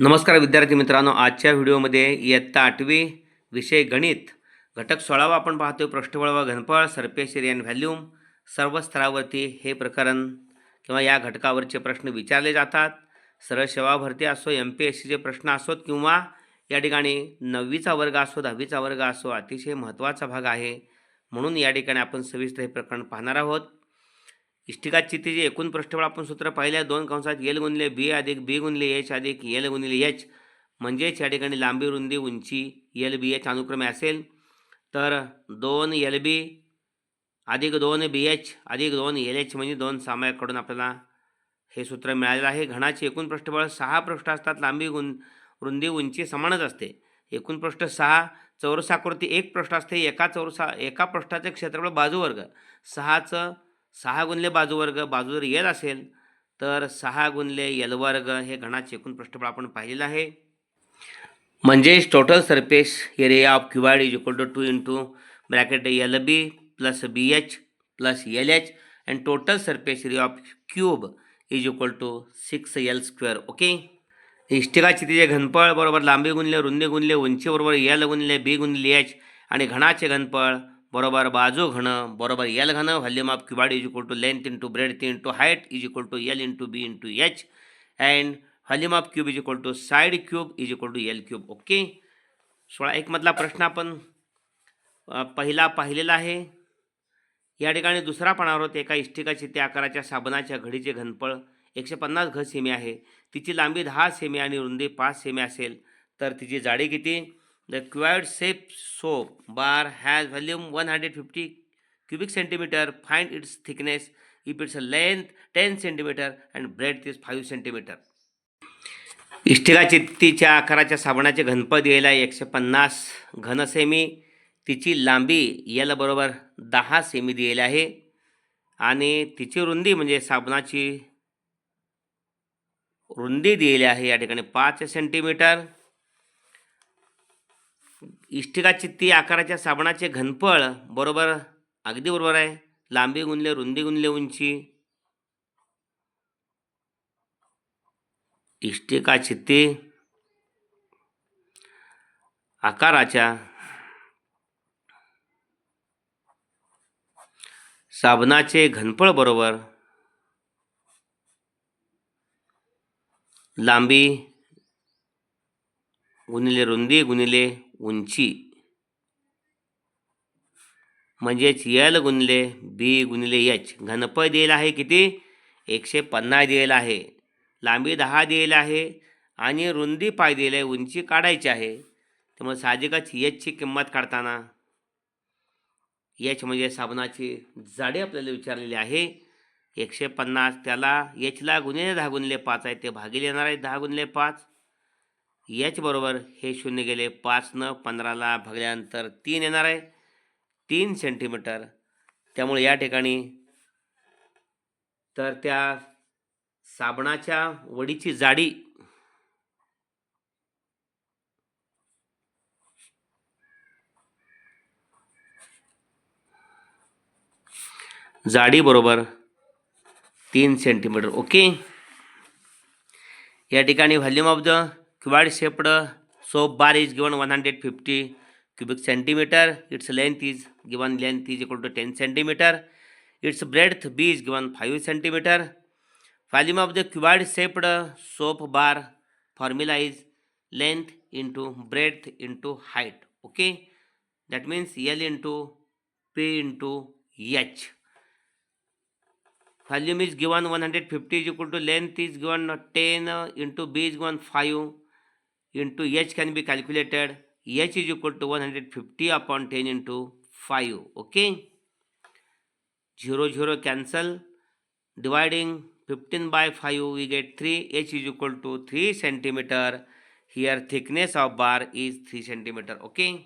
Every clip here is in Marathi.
नमस्कार विद्यार्थी मित्रांनो आजच्या व्हिडिओमध्ये इयत्ता आठवी विषय गणित घटक सोळावा आपण पाहतोय पृष्ठबळ व घनफळ सरफेस अँड व्हॅल्यूम सर्व स्तरावरती हे प्रकरण किंवा या घटकावरचे प्रश्न विचारले जातात सरळ सेवा भरती असो एम पी एस सीचे प्रश्न असोत किंवा या ठिकाणी नववीचा वर्ग असो दहावीचा वर्ग असो अतिशय महत्त्वाचा भाग आहे म्हणून या ठिकाणी आपण सविस्तर हे प्रकरण पाहणार आहोत इष्टिकाचिती जे एकूण पृष्ठबळ आपण सूत्र पाहिलं दोन कंसात एल गुणले बी अधिक बी गुणले एच अधिक एल गुणले एच म्हणजेच या ठिकाणी लांबी रुंदी उंची एल बी एच अनुक्रमे असेल तर दोन एल बी अधिक दोन बी एच अधिक दोन एल एच म्हणजे दोन सामायकडून आपल्याला हे सूत्र मिळालेलं आहे घणाचे एकूण पृष्ठबळ सहा पृष्ठ असतात लांबी गुण रुंदी उंची समानच असते एकूण पृष्ठ सहा चौरसाकृती एक पृष्ठ असते एका चौरसा एका पृष्ठाचे क्षेत्रफळ बाजूवर्ग सहाचं सहा गुणले बाजूवर्ग बाजू जर येल असेल तर सहा गुणले वर्ग हे घणाचे एकूण पृष्ठफळ आपण पाहिलेलं आहे म्हणजेच total surface area of cuboid is equal to to two bracket L B plus B H plus L H and total surface area of cube is equal to six L square okay इष्टिकाचे तिचे घनफळ बरोबर लांबी गुणले रुंदी गुणले उंची बरोबर यल गुणले बी गुणले एच आणि घणाचे घनफळ बरोबर बाजू घणं बरोबर L घणं volume of cuboid is equal to length into breadth into height is equal to L into B into H and volume of cube is equal to side cube is equal to L cube okay सोळा एकमधला प्रश्न आपण पहिला पाहिलेला आहे या ठिकाणी दुसरा पणावर होते एका इष्टिकाची त्या आकाराच्या साबणाच्या घडीचे घनफळ एकशे पन्नास घ सेमी आहे तिची लांबी दहा सेमी आणि रुंदी पाच सेमी असेल तर तिची जाडी किती the cuboid shaped soap bar has volume one hundred fifty cubic centimetre find its thickness if its a length ten centimetre and breadth is five centimetre इस्टिलाची तिच्या आकाराच्या साबणाचे घनप दिलेलं आहे एकशे पन्नास घनसेमी तिची लांबी यलबरोबर दहा सेमी दिलेली आहे आणि तिची रुंदी म्हणजे साबणाची रुंदी दिलेली आहे या ठिकाणी पाच सेंटीमीटर इष्टिकाची ती आकाराच्या साबणाचे घनफळ बरोबर अगदी बरोबर आहे लांबी गुणले रुंदी गुणले उंची इष्टिकाची ती आकाराच्या साबणाचे घनफळ बरोबर लांबी गुणिले रुंदी गुणिले उंची म्हणजेच यल गुणले बी गुणले एच घनफळ दिलेला आहे किती एकशे पन्नास दिलेला आहे लांबी दहा दिलेला आहे आणि रुंदी पाय दिले आहे उंची काढायची आहे त्यामुळे साहजिकच ची किंमत काढताना एच म्हणजे साबणाची जाडी आपल्याला विचारलेली आहे एकशे पन्नास त्याला एचला गुणिले दहा गुणले पाच आहे ते भागी येणार आहे दहा गुणले पाच याचबरोबर हे शून्य गेले न पंधराला भगल्यानंतर तीन येणार आहे तीन सेंटीमीटर त्यामुळे या ठिकाणी तर त्या साबणाच्या वडीची जाडी जाडी बरोबर तीन सेंटीमीटर ओके या ठिकाणी volume of the cuboid shaped soap bar is given one hundred fifty cubic centimetre its length is given length is equal to ten centimetre its breadth B is given five centimetre volume of the cuboid shaped soap bar formula is length into breadth into height okay that means L into B into H volume is given one hundred fifty is equal to L B is given five into h can be calculated h is equal to 150 upon 10 into 5 okay 0 0 cancel dividing 15 by 5 we get 3 h is equal to 3 centimeter here thickness of bar is 3 centimeter okay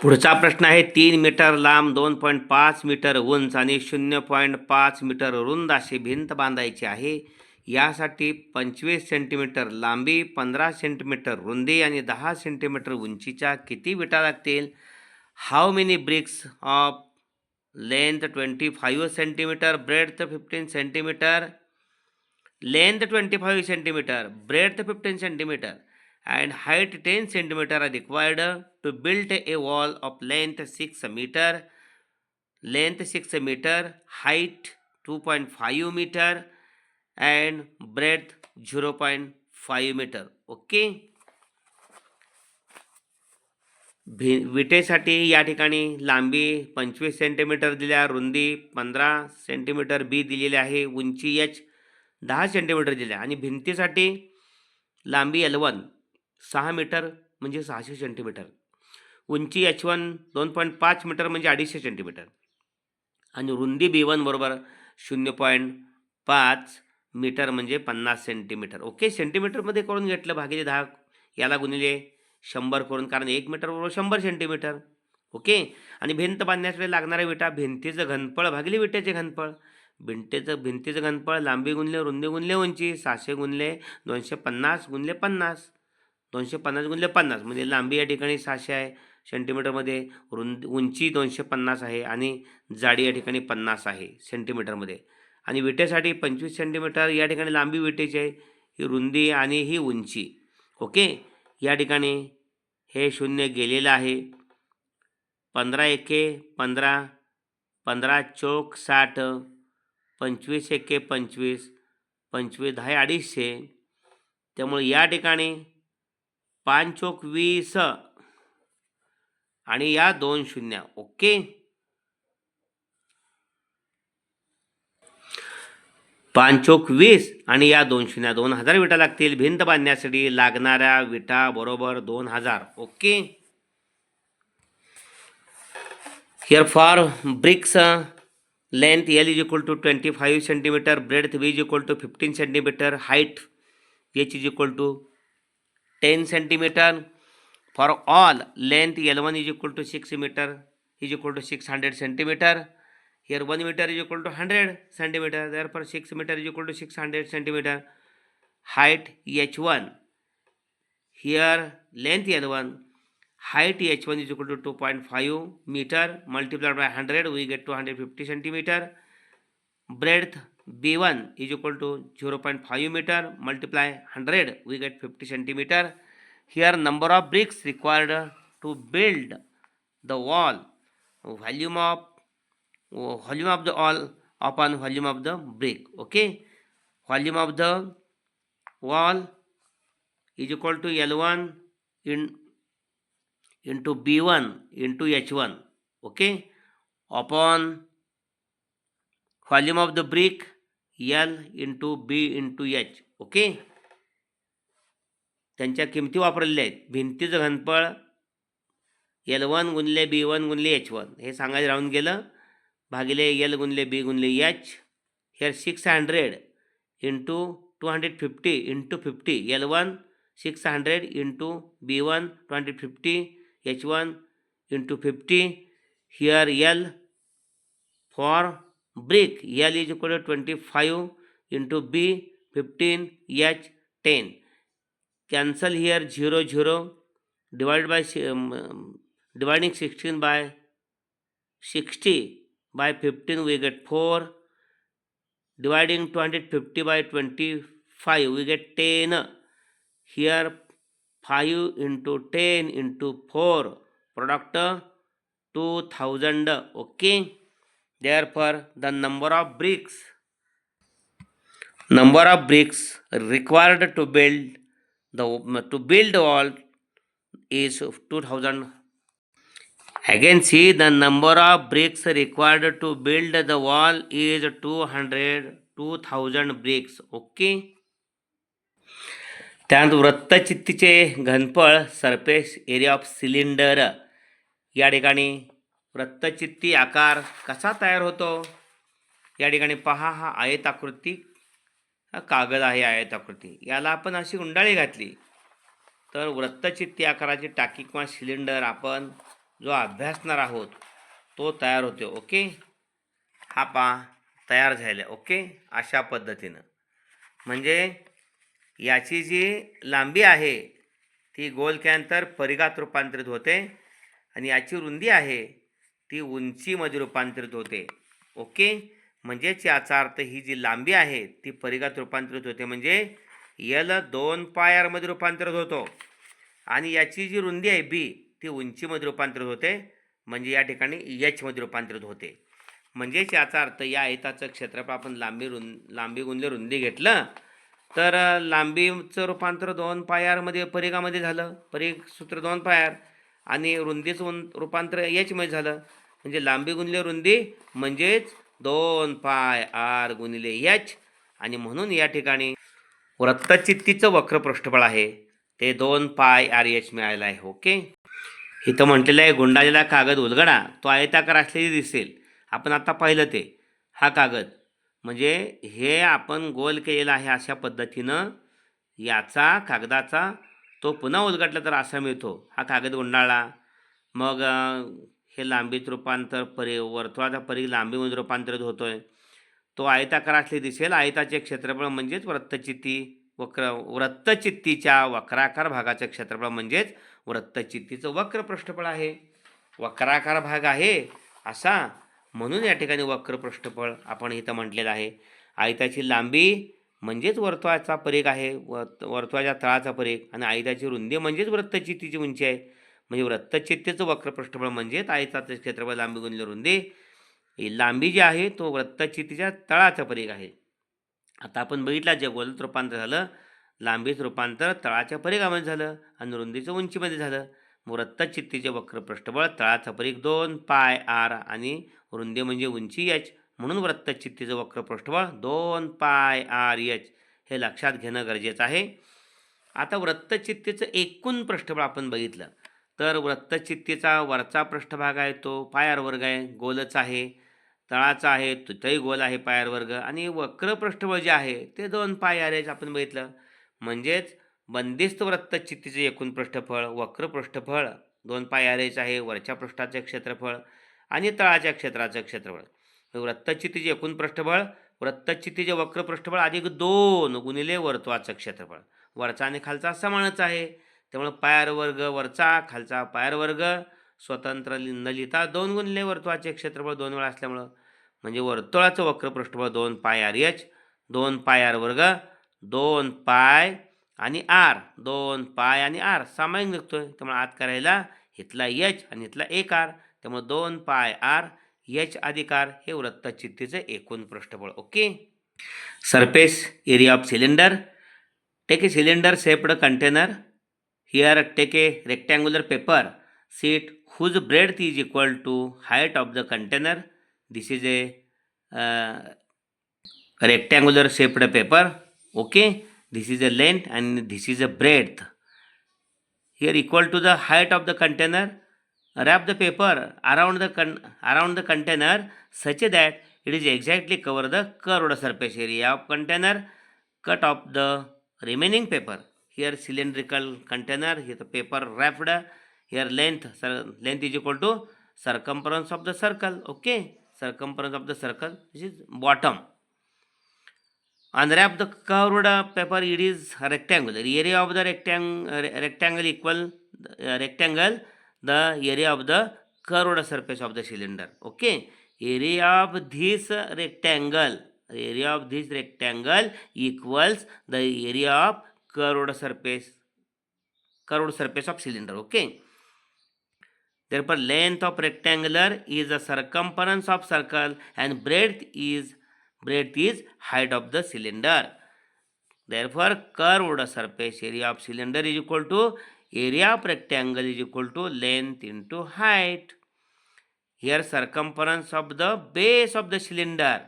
पुढचा प्रश्न आहे तीन मीटर लांब 2.5 मीटर उंच आणि 0.5 मीटर रुंद अशी भिंत बांधायची आहे यासाठी पंचवीस सेंटीमीटर लांबी पंधरा सेंटीमीटर रुंदी आणि दहा सेंटीमीटर उंचीच्या किती विटा लागतील how many bricks of length twenty five centimetre breadth fifteen centimetre length twenty five centimetre breadth fifteen centimetre and height ten centimetre are required to build a wall of length six metre length six metre height two point five metre and breadth 0.5 meter okay भि विटेसाठी या ठिकाणी लांबी पंचवीस सेंटीमीटर दिल्या रुंदी पंधरा सेंटीमीटर बी दिलेली आहे उंची एच दहा सेंटीमीटर दिल्या आणि भिंतीसाठी लांबी एल वन सहा मीटर म्हणजे सहाशे सेंटीमीटर उंची एच वन दोन पॉईंट पाच मीटर म्हणजे अडीचशे सेंटीमीटर आणि रुंदी बी वन बरोबर शून्य पॉईंट पाच मीटर म्हणजे पन्नास सेंटीमीटर ओके सेंटीमीटरमध्ये करून घेतलं भागिले दहा याला गुणिले शंभर करून कारण एक मीटर बरोबर शंभर सेंटीमीटर ओके आणि भिंत बांधण्यासाठी लागणारे विटा भिंतीचं घनफळ भागिले विट्याचे घनफळ भिंटेचं भिंतीचं घनफळ लांबी गुणले रुंदी गुणले उंची सहाशे गुणले दोनशे पन्नास गुणले पन्नास दोनशे पन्नास गुणले पन्नास म्हणजे लांबी या ठिकाणी सहाशे आहे सेंटीमीटरमध्ये रुंद उंची दोनशे पन्नास आहे आणि जाडी या ठिकाणी पन्नास आहे सेंटीमीटरमध्ये आणि विटेसाठी पंचवीस सेंटीमीटर या ठिकाणी लांबी विटेची आहे ही रुंदी आणि ही उंची ओके या ठिकाणी हे शून्य गेलेलं आहे पंधरा एके पंधरा पंधरा चौक साठ पंचवीस एके पंचवीस पंचवीस दहा अडीचशे त्यामुळे या ठिकाणी पाच चौक वीस आणि या दोन शून्य ओके पाचोक वीस आणि या दोन शून्य दोन हजार विटा लागतील भिंत बांधण्यासाठी लागणाऱ्या विटा बरोबर दोन हजार okay here for bricks length L is equal to twenty five centimetre breadth B is equal to fifteen centimetre height H is equal to ten centimetre for wall length L one is equal to six metre is equal to six hundred centimetre here 1 meter is equal to 100 centimeter therefore 6 meter is equal to 600 centimeter height h1 here length n1 height h1 is equal to 2.5 meter multiplied by 100 we get 250 centimeter breadth b1 is equal to 0.5 meter multiply 100 we get 50 centimeter here number of bricks required to build the wall volume of volume of the wall upon on of the brick okay volume of the wall is equal to L one in into B one into H one okay upon on of the brick L into B into H okay त्यांच्या किमती वापरलेल्या आहेत भिंतीचं घनपळ यल वन गुणले बी वन गुणले एच वन हे सांगायचं राहून गेलं भागिले एल गुणले बी गुणले H here six hundred into two hundred fifty into fifty L one six hundred into B one two hundred fifty H one into fifty here L for brick L is equal to twenty five into B fifteen H ten cancel here zero zero divide by dividing sixteen by sixty by 15 we get 4 dividing 250 by 25 we get 10 here 5 into 10 into 4 product 2000 okay therefore the number of bricks number of bricks required to build the to build wall is 2000 Again, see the number of bricks required to build the wall is 200, 2000 bricks Okay. त्यानंतर वृत्तचित्तीचे घनफळ सरफेस एरिया ऑफ सिलेंडर या ठिकाणी वृत्तचित्ती आकार कसा तयार होतो या ठिकाणी पहा हा आयत आकृती कागद आहे आयत आकृती याला आपण अशी गुंडाळी घातली तर वृत्तचित्ती आकाराची टाकी किंवा सिलेंडर आपण जो अभ्यासणार आहोत तो तयार होते ओके हा पा तयार झाले ओके अशा पद्धतीनं म्हणजे याची जी लांबी आहे ती गोल कॅन्तर परिघात रूपांतरित होते आणि याची रुंदी आहे ती उंचीमध्ये रूपांतरित होते ओके म्हणजेच याचा अर्थ ही जी लांबी आहे ती परिघात रूपांतरित होते म्हणजे यल दोन पायरमध्ये रूपांतरित होतो आणि याची जी रुंदी आहे बी ती उंचीमध्ये रूपांतरित होते म्हणजे या ठिकाणी यचमध्ये रूपांतरित होते म्हणजेच याचा अर्थ या आयताचं क्षेत्रफळ आपण लांबी रुं लांबी गुंजले रुंदी घेतलं तर लांबीचं रूपांतर दोन पायारमध्ये परिघामध्ये झालं परिघ सूत्र दोन पायार आणि रुंदीचं रूपांतर यचमध्ये झालं म्हणजे लांबी गुणले रुंदी म्हणजेच दोन पाय आर गुणिले यच आणि म्हणून या ठिकाणी वृत्तचित्तीचं वक्र पृष्ठबळ आहे ते दोन पाय आर यच मिळायला आहे ओके इथं म्हटलेलं आहे गुंडाळलेला कागद उलगडा तो आयताकार असलेली दिसेल आपण आता पाहिलं ते हा कागद म्हणजे हे आपण गोल केलेला आहे अशा पद्धतीनं याचा कागदाचा तो पुन्हा उलगडला तर असा मिळतो हा कागद गुंडाळा मग हे लांबीत रूपांतर परि वर्तुळाचा परी लांबीमध्ये रूपांतरित होतो आहे तो आयताकार असले दिसेल आयताचे क्षेत्रफळ म्हणजेच वृत्तचित्ती वक्र वृत्तचित्तीच्या वक्राकार भागाचे क्षेत्रफळ म्हणजेच वृत्तचित्तीचं वक्र पृष्ठफळ आहे वक्राकार भाग आहे असा म्हणून या ठिकाणी वक्र पृष्ठफळ आपण इथं म्हटलेलं आहे आयताची लांबी म्हणजेच वर्तुळाचा परीख आहे व वर्तुळाच्या तळाचा परीख आणि आयताची रुंदी म्हणजेच वृत्तचित्तीची उंची आहे म्हणजे वृत्तचित्तेचं वक्र पृष्ठफळ म्हणजेच आयताचं क्षेत्रफळ लांबी गुणले रुंदी लांबी जी आहे तो वृत्तचित्तीच्या तळाचा परीख आहे आता आपण बघितला जे गोलत रूपांतर झालं लांबीच रूपांतर तळाच्या परिघामध्ये झालं आणि रुंदीचं उंचीमध्ये झालं मग रत्तचित्तीचे वक्र पृष्ठबळ तळाचा परीघ दोन पाय आर आणि रुंदी म्हणजे उंची एच म्हणून वृत्तचित्तीचं वक्र पृष्ठबळ दोन पाय आर एच हे लक्षात घेणं गरजेचं आहे आता वृत्तचित्तीचं एकूण पृष्ठबळ आपण बघितलं तर वृत्तचित्तीचा वरचा पृष्ठभाग आहे तो पायार वर्ग आहे गोलच आहे तळाचा आहे तिथंही गोल आहे पायार वर्ग आणि वक्र पृष्ठबळ जे आहे ते दोन पाय आर एच आपण बघितलं म्हणजेच बंदिस्त वृत्तचित्तीचे एकूण पृष्ठफळ वक्र पृष्ठफळ दोन पायारेच आहे वरच्या पृष्ठाचे क्षेत्रफळ आणि तळाच्या क्षेत्राचं क्षेत्रफळ वृत्तचित्तीचे एकूण पृष्ठफळ वृत्तचित्तीचे वक्र पृष्ठफळ अधिक दोन गुणिले वर्तुळाचं क्षेत्रफळ वरचा आणि खालचा समानच आहे त्यामुळे पायर वर्ग वरचा खालचा पायर वर्ग स्वतंत्र नलिता दोन गुणिले वर्तुळाचे क्षेत्रफळ दोन वेळा असल्यामुळं म्हणजे वर्तुळाचं वक्र पृष्ठफळ दोन पाय आर एच दोन पाय वर्ग दोन पाय आणि आर दोन पाय आणि आर सामायिक निघतो आहे त्यामुळे आत करायला इथला यच आणि इथला एक आर त्यामुळे दोन पाय आर यच अधिकार हे वृत्तचित्तीचं एकूण पृष्ठबळ okay surface area of cylinder take a cylinder shaped container here take a rectangular paper sheet whose breadth is equal to height of the container this is a rectangular shaped paper okay this is a length and this is a breadth here equal to the height of the container wrap the paper around the around the container such that it is exactly cover the curved surface area of container cut off the remaining paper here cylindrical container here the paper wrapped here length length is equal to circumference of the circle okay circumference of the circle this is bottom on the wrap the curved paper it is rectangular. Area of the rectangle rectangle equal uh, rectangle the area of the curved surface of the cylinder. Okay. Area of this rectangle area of this rectangle equals the area of curved surface curved surface of cylinder. Okay. Therefore, length of rectangular is the circumference of circle and breadth is breadth is height of the cylinder. Therefore, curved surface area of cylinder is equal to area of rectangle is equal to length into height. Here circumference of the base of the cylinder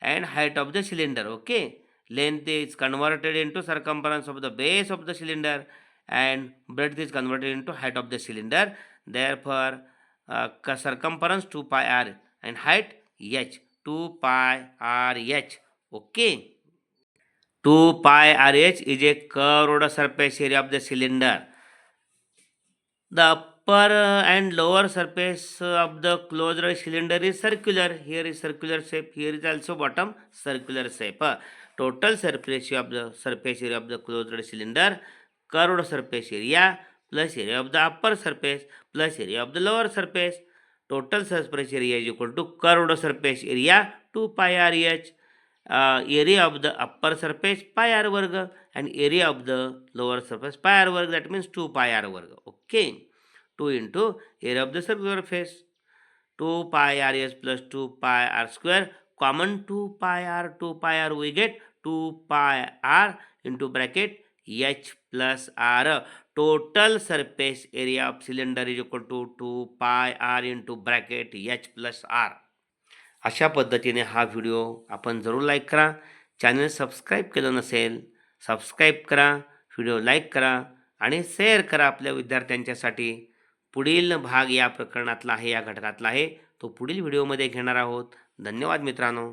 and height of the cylinder. Okay. Length is converted into circumference of the base of the cylinder and breadth is converted into height of the cylinder. Therefore, uh, circumference 2 pi r and height h. 2 pi RH. Okay. 2 pi RH is a curved surface area of the cylinder. The upper and lower surface of the closed cylinder is circular. Here is circular shape. Here is also bottom circular shape. Total surface area of the closed cylinder, curved surface area plus area of the upper surface plus area of the lower surface total surface area is equal to curved surface area two pi R H area of the upper surface pi R वर्ग and area of the lower surface pi R वर्ग that means two pi R वर्ग okay two into area of the surface two pi R H plus two pi R square common two pi R two pi R we get two pi R into bracket H plus R total surface area of cylinder is equal to two pi R into bracket H plus R अशा पद्धतीने हा व्हिडिओ आपण जरूर लाईक करा चॅनल सबस्क्राईब केलं नसेल सबस्क्राईब करा व्हिडिओ लाईक करा आणि शेअर करा आपल्या विद्यार्थ्यांच्यासाठी पुढील भाग या प्रकरणातला आहे या घटकातला आहे तो पुढील व्हिडिओमध्ये घेणार आहोत धन्यवाद मित्रांनो